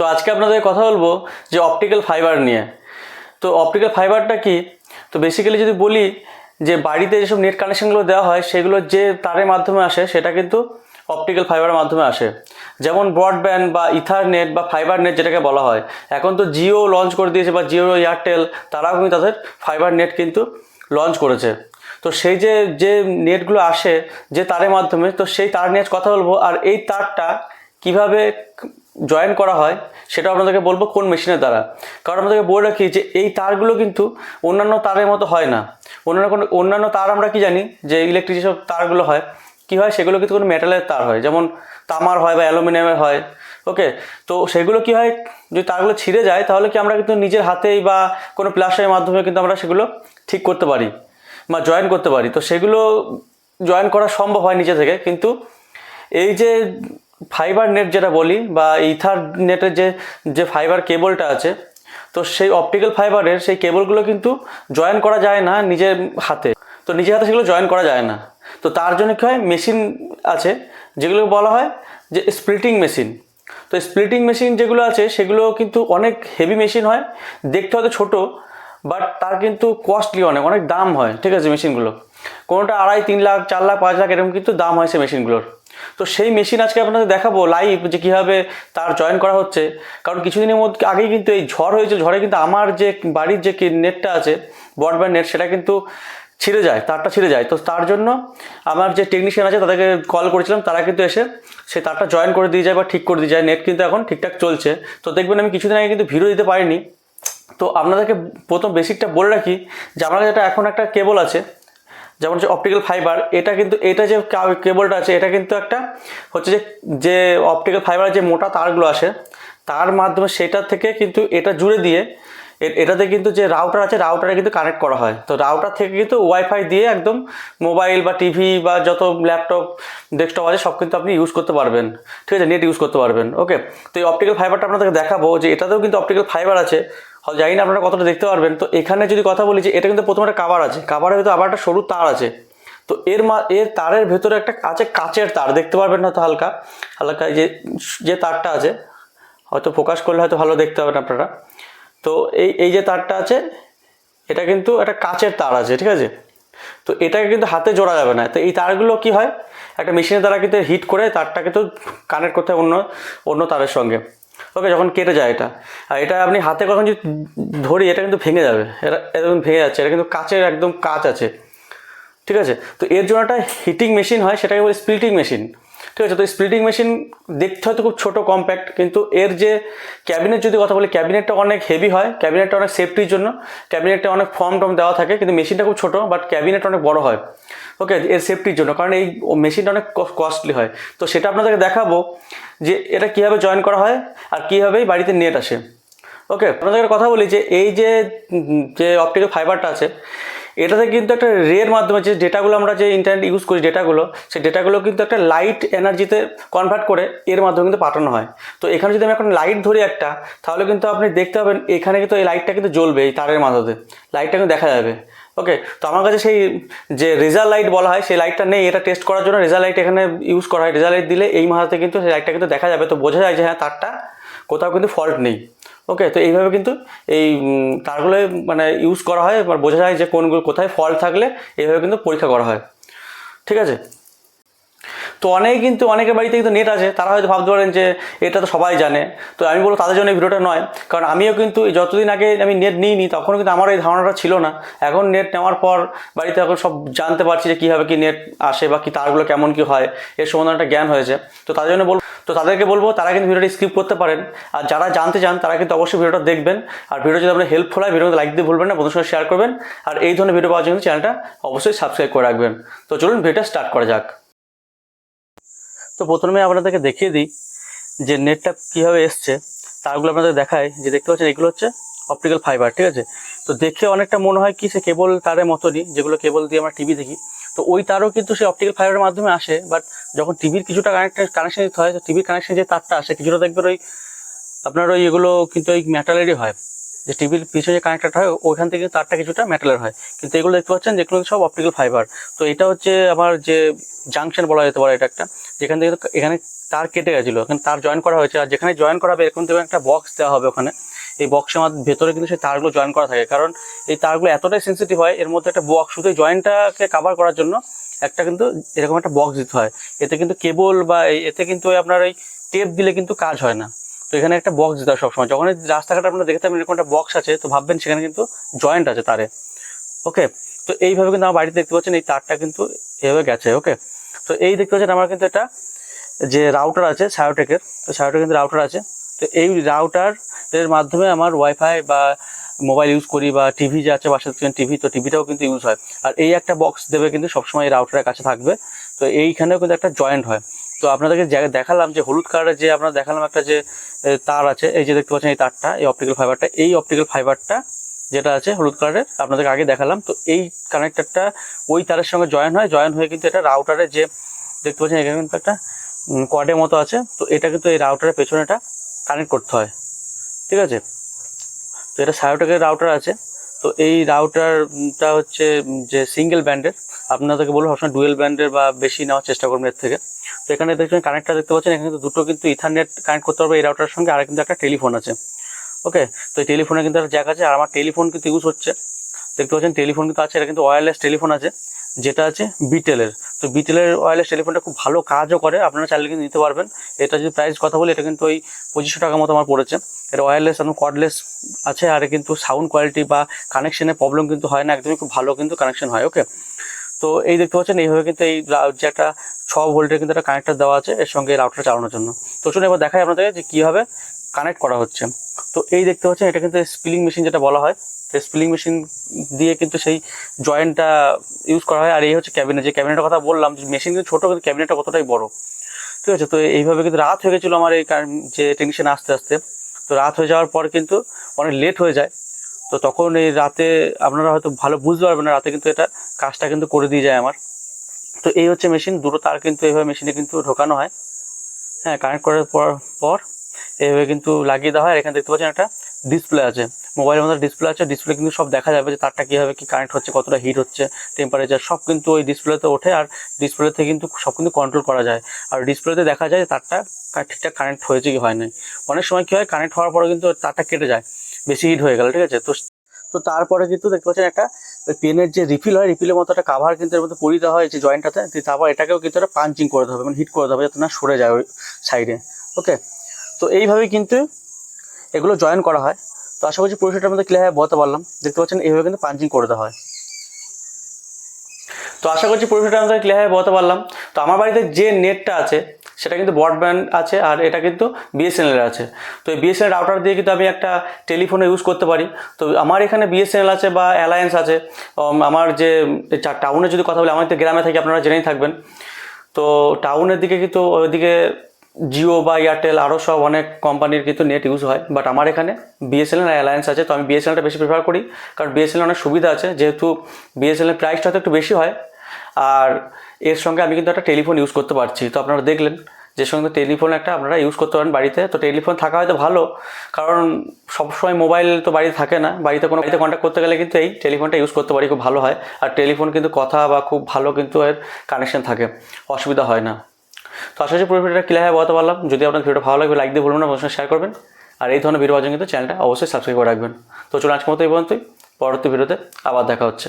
তো আজকে আপনাদের কথা বলব যে অপটিক্যাল ফাইবার নিয়ে। তো অপটিক্যাল ফাইবারটা কি? তো বেসিক্যালি যদি বলি যে বাড়িতে যেসব নেট কানেকশনগুলো দেওয়া হয়, সেগুলো যে তারের মাধ্যমে আসে, সেটা কিন্তু অপটিক্যাল ফাইবারের মাধ্যমে আসে। যেমন ব্রডব্যান্ড বা ইথারনেট বা ফাইবার নেট যেটাকে বলা হয়। এখন তো জিও লঞ্চ করে দিয়েছে বা জিও এয়ারটেল তারাও কিন্তু তাদের ফাইবার নেট কিন্তু লঞ্চ করেছে। তো সেই যে যে নেটগুলো আসে যে তারের মাধ্যমে, তো সেই তার নিয়ে কথা বলব। আর এই তারটা কীভাবে জয়েন করা হয়, সেটা আপনাদেরকে বলব কোন মেশিনের দ্বারা। কারণ আপনাদেরকে বলে রাখি যে এই তারগুলো কিন্তু অন্যান্য তারের মতো হয় না। অন্যান্য কোনো, অন্যান্য তার আমরা কি জানি যে ইলেকট্রিক যেসব তারগুলো হয়, কি হয়? সেগুলো কিন্তু কোনো মেটালের তার হয়। যেমন তামার হয় বা অ্যালুমিনিয়ামের হয়। ওকে তো সেগুলো কি হয়? যদি তারগুলো ছিঁড়ে যায়, তাহলে কি আমরা কিন্তু নিজের হাতেই বা কোনো প্লাস্টারের মাধ্যমে কিন্তু আমরা সেগুলো ঠিক করতে পারি বা জয়েন করতে পারি। তো সেগুলো জয়েন করা সম্ভব হয় নিজে থেকে। কিন্তু এই যে ফাইবার নেট যেটা বলি বা ইথার নেটের যে যে ফাইবার কেবলটা আছে, তো সেই অপটিক্যাল ফাইবারের সেই কেবলগুলো কিন্তু জয়েন করা যায় না নিজের হাতে। তো নিজের হাতে সেগুলো জয়েন করা যায় না। তো তার জন্য কী হয়? মেশিন আছে যেগুলো বলা হয় যে স্প্লিটিং মেশিন। তো স্প্লিটিং মেশিন যেগুলো আছে সেগুলো কিন্তু অনেক হেভি মেশিন হয়, দেখতে হয়তো ছোটো, বাট তার কিন্তু কস্টলি অনেক অনেক দাম হয়, ঠিক আছে, মেশিনগুলো। কোনোটা আড়াই, তিন লাখ, চার লাখ, পাঁচ লাখ, এরকম কিন্তু দাম হয় সেই মেশিনগুলোর। তো সেই মেশিন আজকে আপনাদের দেখাবো লাইভ যে কীভাবে তার জয়েন করা হচ্ছে। কারণ কিছুদিনের মধ্যে আগেই কিন্তু এই ঝড় হয়েছে, ঝড়ে কিন্তু আমার যে বাড়ির যে নেটটা আছে ব্রডব্যান্ড নেট সেটা কিন্তু ছিঁড়ে যায়, তারটা ছিঁড়ে যায়। তো তার জন্য আমার যে টেকনিশিয়ান আছে, তাদেরকে কল করেছিলাম, তারা কিন্তু এসে সে তারটা জয়েন করে দিয়ে যায় বা ঠিক করে দিয়ে যায়। নেট কিন্তু এখন ঠিকঠাক চলছে। তো দেখবেন আমি কিছুদিন আগে কিন্তু ভিডিও দিতে পারিনি। তো আপনাদেরকে প্রথম বেসিকটা বলে রাখি যে আমার একটা এখন একটা কেবল আছে যেমন হচ্ছে অপটিক্যাল ফাইবার এটা কিন্তু, এটা যে কেবলটা আছে, এটা কিন্তু একটা হচ্ছে যে যে অপটিক্যাল ফাইবার যে মোটা তারগুলো আসে, তার মাধ্যমে সেটা থেকে কিন্তু এটা জুড়ে দিয়ে এটাতে কিন্তু যে রাউটার আছে রাউটারে কিন্তু কানেক্ট করা হয়। তো রাউটার থেকে কিন্তু ওয়াইফাই দিয়ে একদম মোবাইল বা টিভি বা যত ল্যাপটপ ডেস্কটপ আছে, সব কিন্তু আপনি ইউজ করতে পারবেন। ঠিক আছে নেট ইউজ করতে পারবেন। ওকে তো এই অপটিক্যাল ফাইবারটা আপনাদেরকে দেখাবো যে, এটাতেও কিন্তু অপটিক্যাল ফাইবার আছে। হয়তো জানি না আপনারা কতটা দেখতে পারবেন। তো এখানে যদি কথা বলি যে এটা কিন্তু প্রথমে একটা কাভার আছে। কাভারের ভিতরে আবার একটা সরু তার আছে। তো এর মা এর তারের ভেতরে একটা আছে কাচের তার। দেখতে পারবেন না তো হালকা। হালকা যে যে তারটা আছে, হয়তো ফোকাস করলে হয়তো ভালো দেখতে পাবেন আপনারা। তো এই এই যে তারটা আছে, এটা কিন্তু একটা কাচের তার আছে, ঠিক আছে? তো এটাকে কিন্তু হাতে জোড়া যাবে না। তো এই তারগুলো কি হয়? একটা মেশিনের দ্বারা কিন্তু হিট করে তারটাকে তো কানেক্ট করতে হয় অন্য অন্য তারের সঙ্গে। ওকে, যখন কেটে যায় এটা। আর এটা আপনি হাতে কখন যদি ধরি, এটা কিন্তু ভেঙে যাবে। এটা একদম ভেঙে যাচ্ছে। এটা কিন্তু কাচের একদম কাচ আছে। ঠিক আছে? তো এর জন্য একটা হিটিং মেশিন হয়, সেটাকে বলে স্প্লিটিং মেশিন ঠিক আছে? তো স্প্লিটিং মেশিন দেখতে হয়তো খুব ছোটো কম্প্যাক্ট কিন্তু এর যে ক্যাবিনেট যদি কথা বলি ক্যাবিনেটটা অনেক হেভি হয়। ক্যাবিনেটটা অনেক সেফটির জন্য। ক্যাবিনেটটা অনেক ফর্ম টর্ম দেওয়া থাকে, কিন্তু মেশিনটা খুব ছোটো বাট ক্যাবিনেট অনেক বড় হয়। ওকে এর সেফটির জন্য। কারণ এই মেশিনটা অনেক কস্টলি হয়। তো সেটা আপনাদেরকে দেখাবো যে এটা কীভাবে জয়েন করা হয় আর কীভাবে বাড়িতে নেট আসে। ওকে আপনাদের কথা বলি যে, এই যে যে অপটিক্যাল ফাইবারটা আছে, এটাতে কিন্তু একটা রের মাধ্যমে যে ডেটাগুলো আমরা যে ইন্টারনেট ইউজ করি ডেটাগুলো সেই ডেটাগুলো কিন্তু একটা লাইট এনার্জিতে কনভার্ট করে এর মাধ্যমে কিন্তু পাঠানো হয়। তো এখানে যদি আমি এখন লাইট ধরি একটা, তাহলে কিন্তু আপনি দেখতে পাবেন এখানে কিন্তু এই লাইটটা কিন্তু জ্বলবে, এই তারের মাধ্যমে। লাইটটা কিন্তু দেখা যাবে। ওকে তো আমার কাছে সেই যে রেজার লাইট বলা হয়, সেই লাইটটা নেই, এটা টেস্ট করার জন্য রেজার লাইট এখানে ইউজ করা হয়। রেজার লাইট দিলে এই মাথাতে কিন্তু সেই লাইটটা কিন্তু দেখা যাবে। তো বোঝা যায় যে হ্যাঁ তারটা কোথাও কিন্তু ফল্ট নেই। ওকে তো এইভাবে কিন্তু এই তারগুলো মানে ইউজ করা হয় বোঝা যায় যে কোনগুলো কোথায় ফল্ট থাকলে এইভাবে কিন্তু পরীক্ষা করা হয়। ঠিক আছে? তো অনেকে কিন্তু, অনেকের বাড়িতে কিন্তু নেট আছে, তারা হয়তো ভাবতে পারেন যে এটা তো সবাই জানে। তো আমি বলব তাদের জন্য এই ভিডিওটা নয়, কারণ আমিও কিন্তু যতদিন আগে আমি নেট নিইনি তখন কিন্তু আমার এই ধারণাটা ছিল না। এখন নেট নেওয়ার পর বাড়িতে এখন সব জানতে পারছি যে কীভাবে কি নেট আসে বা কি তারগুলো কেমন কি হয়, এর সম্বন্ধে একটা জ্ঞান হয়েছে। তো তাদের জন্য বলব তো তাদেরকে বলব, তারা কিন্তু ভিডিওটা স্কিপ করতে পারেন। আর যারা জানতে চান, তারা কিন্তু অবশ্যই ভিডিওটা দেখবেন। আর ভিডিও যদি আপনার হেল্পফুল হয়, ভিডিওতে লাইক দিয়ে ভুলবেন না বন্ধুর সঙ্গে শেয়ার করবেন। আর এই ধরনের ভিডিও পাওয়ার জন্য চ্যানেলটা অবশ্যই সাবস্ক্রাইব করে রাখবেন। তো চলুন ভিডিওটা স্টার্ট করা যাক। তো প্রথমে আপনাদেরকে দেখিয়ে দিই যে নেটটা কীভাবে এসছে। তারগুলো আপনাদের দেখায় যে দেখতে পাচ্ছেন, এগুলো হচ্ছে অপটিক্যাল ফাইবার ঠিক আছে? তো দেখে অনেকটা মনে হয় কি সে কেবল তারের মতনই, যেগুলো কেবল দিয়ে আমরা টিভি দেখি। তো ওই তারও কিন্তু সেই অপটিক্যাল ফাইবারের মাধ্যমে আসে বাট যখন টিভির কিছুটা কানেক্ট কানেকশন দিতে হয়, তো টিভির কানেকশন যে তারটা আসে, কিছুটা দেখবেন ওই আপনার ওই এগুলো কিন্তু ওই ম্যাটালেরই হয়। যে টিভির পিছনে যে কানেক্টারটা হয় ওইখান থেকে তারটা কিছুটা মেটালের হয়। কিন্তু এগুলো দেখতে পাচ্ছেন যেগুলো সব অপটিক্যাল ফাইবার তো এটা হচ্ছে আমার যে জাংশন বলা যেতে পারে এটা একটা, যেখান থেকে এখানে তার কেটে গেছিল। এখানে তার জয়েন করা হয়েছে। আর যেখানে জয়েন করা হবে, এরকম একটা বক্স দেওয়া হবে ওখানে। এই বক্সের মধ্যে ভেতরে কিন্তু সেই তারগুলো জয়েন করা থাকে। কারণ এই তারগুলো এতটাই সেন্সিটিভ হয়, এর মধ্যে একটা বক্স শুধু জয়েন্টটাকে কাভার করার জন্য একটা কিন্তু এরকম একটা বক্স দিতে হয়। এতে কিন্তু কেবল বা এতে কিন্তু আপনার ওই টেপ দিলে কিন্তু কাজ হয় না। তো এখানে একটা বক্স দিতে হয় সবসময়। যখন রাস্তাঘাটে আপনারা দেখতে পাবেন এরকম একটা বক্স আছে, তো ভাববেন সেখানে কিন্তু জয়েন্ট আছে তারে। ওকে তো এইভাবে কিন্তু আমার বাড়িতে দেখতে পাচ্ছেন, এই তারটা কিন্তু এভাবে গেছে ওকে তো এই দেখতে পাচ্ছেন আমার কিন্তু এটা যে রাউটার আছে সায়োটেকের তো সায়োটেক কিন্তু রাউটার আছে। তো এই রাউটার এর মাধ্যমে আমার ওয়াইফাই বা মোবাইল ইউজ করি বা টিভি যে আছে বাসাতে টিভি তো টিভিটাও কিন্তু ইউজ হয়। আর এই একটা বক্স দেবে কিন্তু সবসময় এই রাউটারের কাছে থাকবে। তো এইখানেও কিন্তু একটা জয়েন্ট হয়। তো আপনাদেরকে দেখালাম যে হলুদ কালারের যে আপনার দেখালাম একটা যে তার আছে, এই যে দেখতে পাচ্ছেন এই তারটা, এই অপটিক্যাল ফাইবারটা এই অপটিক্যাল ফাইবারটা যেটা আছে হলুদ কালারের, আপনাদেরকে আগে দেখালাম। তো এই কানেক্টারটা ওই তারের সঙ্গে জয়েন হয় জয়েন হয়ে কিন্তু এটা রাউটারের যে, দেখতে পাচ্ছেন এখানে কিন্তু একটা কোয়াডের মতো আছে। তো এটা কিন্তু এই রাউটারের পেছনে এটা কানেক্ট করতে হয়। ঠিক আছে? তো এটা সায়োটেকের রাউটার আছে। তো এই রাউটারটা হচ্ছে যে সিঙ্গেল ব্যান্ডের আপনাদেরকে বলব সবসময় ডুয়েল ব্যান্ডের বা বেশি নেওয়ার চেষ্টা করবেন এর থেকে। তো এখানে দেখছেন কানেক্টটা দেখতে পাচ্ছেন, এখানে দুটো কিন্তু ইথারনেট কানেক্ট করতে পারবে এই রাউটারের সঙ্গে, আর কিন্তু একটা টেলিফোন আছে। ওকে তো এই টেলিফোনে কিন্তু একটা জ্যাক আছে, আর আমার টেলিফোন কিন্তু ইউজ হচ্ছে। দেখতে পাচ্ছেন টেলিফোন কিন্তু আছে, এটা কিন্তু ওয়্যারলেস টেলিফোন আছে। যেটা আছে বিটেলের তো বিটেলের ওয়্যারলেস টেলিফোনটা খুব ভালো কাজও করে, আপনারা চাইলে কিন্তু নিতে পারবেন। এটা যদি প্রাইস কথা বলি, এটা কিন্তু ওই পঁচিশশো টাকার মতো আমার পড়েছে। এটা ওয়্যারলেস এবং কর্ডলেস আছে, আর কিন্তু সাউন্ড কোয়ালিটি বা কানেকশনের প্রবলেম কিন্তু হয় না, একদমই খুব ভালো কিন্তু কানেকশন হয় ওকে তো এই দেখতে পাচ্ছেন, এইভাবে কিন্তু এই যে একটা ছ ভোল্টের কিন্তু একটা কানেক্টার দেওয়া আছে, এর সঙ্গে রাউটার চালানোর জন্য। তো চলুন এবার দেখাই আপনাদের যে কীভাবে কানেক্ট করা হচ্ছে। তো এই দেখতে পাচ্ছেন, এটা কিন্তু স্পিলিং মেশিন যেটা বলা হয় স্পিলিং মেশিন দিয়ে কিন্তু সেই জয়েন্টটা ইউজ করা হয়। আর এই হচ্ছে ক্যাবিনেট যে ক্যাবিনেটের কথা বললাম, যে মেশিন কিন্তু ছোটো, কিন্তু ক্যাবিনেটটা কতটাই বড়। ঠিক আছে? তো এইভাবে কিন্তু রাত হয়ে গেছিল আমার এই যে টেকনিশিয়ান আসতে আসতে। তো রাত হয়ে যাওয়ার পর কিন্তু অনেক লেট হয়ে যায়। তো তখন এই রাতে আপনারা হয়তো ভালো বুঝতে পারবেন না, রাতে কিন্তু এটা কাজটা কিন্তু করে দিয়ে যায় আমার। তো এই হচ্ছে মেশিন দুটো তার কিন্তু এইভাবে মেশিনে কিন্তু ঢোকানো হয়। হ্যাঁ কানেক্ট করার পর পর এইভাবে কিন্তু লাগিয়ে দেওয়া হয়। এখানে দেখতে পাচ্ছেন একটা ডিসপ্লে আছে। মোবাইলের মধ্যে ডিসপ্লে আছে। ডিসপ্লে কিন্তু সব দেখা যাবে যে তারটা কীভাবে কি কারেন্ট হচ্ছে, কতটা হিট হচ্ছে টেম্পারেচার সব কিন্তু ওই ডিসপ্লেতে ওঠে। আর ডিসপ্লেতে কিন্তু সব কিন্তু কন্ট্রোল করা যায়। আর ডিসপ্লেতে দেখা যায় তারটা ঠিকঠাক কারেন্ট হয়েছে কি হয় নাই অনেক সময় কী হয় কারেন্ট হওয়ার পরে কিন্তু তারটা কেটে যায়। বেশি হিট হয়ে গেল, ঠিক আছে? তো তো তারপরে কিন্তু দেখতে পাচ্ছেন একটা পেনের যে রিফিল হয় রিফিলের মতো একটা কাভার কিন্তু এর মধ্যে পরিয়ে দেওয়া হয় যে জয়েন্টটাতে তারপর এটাকেও কিন্তু একটা পাঞ্চিং করে হবে। মানে হিট করে হবে যাতে না সরে যায় ওই সাইডে ওকে তো এইভাবে কিন্তু এগুলো জয়েন করা হয়। তো আশা করছি পরিষেটার মধ্যে ক্লিয়ার বলতে পারলাম। দেখতে পাচ্ছেন এইভাবে কিন্তু পাঞ্চিং করে দেওয়া হয়। তো আশা করছি পরিষেটা আমাদের ক্লিয়ার বলতে পারলাম। তো আমার বাড়িতে যে নেটটা আছে, সেটা কিন্তু ব্রডব্যান্ড আছে আর এটা কিন্তু বিএসএনএল আছে। তো এই বিএসএনএল রাউটার দিয়ে কিন্তু আমি একটা টেলিফোনে ইউজ করতে পারি। তো আমার এখানে বিএসএনএল আছে বা অ্যালায়েন্স আছে। আমার যে টাউনে যদি কথা বলি, আমার তো গ্রামে থাকি, আপনারা জেনেই থাকবেন। তো টাউনের দিকে কিন্তু ওইদিকে জিও বা এয়ারটেল আরও সব অনেক কোম্পানির কিন্তু নেট ইউজ হয় বাট আমার এখানে বিএসএনএল অ্যালায়েন্স আছে, তো আমি বিএসএনএলটা বেশি প্রেফার করি, কারণ বিএসএনএল অনেক সুবিধা আছে, যেহেতু বিএসএনএল প্রাইসটা তো একটু বেশি হয়, আর এর সঙ্গে আমি কিন্তু একটা টেলিফোন ইউজ করতে পারছি, তো আপনারা দেখলেন যে সঙ্গে টেলিফোন একটা আপনারা ইউজ করতে পারেন বাড়িতে, তো টেলিফোন থাকা হয়তো ভালো, কারণ সবসময় মোবাইল তো বাড়িতে থাকে না, বাড়িতে কোনো বাড়িতে কন্ট্যাক্ট করতে গেলে কিন্তু এই টেলিফোনটা ইউজ করতে পারি, খুব ভালো হয়, আর টেলিফোন কিন্তু কথা বা খুব ভালো কিন্তু এর কানেকশন থাকে, অসুবিধা হয় না। তো আশা করি পুরো ভিডিওটা ক্লিয়ার বলতে পারলাম। যদি আপনার ভিডিওটা ভালো লাগবে লাইক দিয়ে বলবেন না, অবশ্যই শেয়ার করবেন। আর এই ধরনের ভিডিও পাওয়ার জন্য কিন্তু চ্যানেলটা অবশ্যই সাবস্ক্রাইব করে রাখবেন। তো চলুন আজকের মতো এই পর্যন্তই। পরবর্তী ভিডিওতে আবার দেখা হচ্ছে।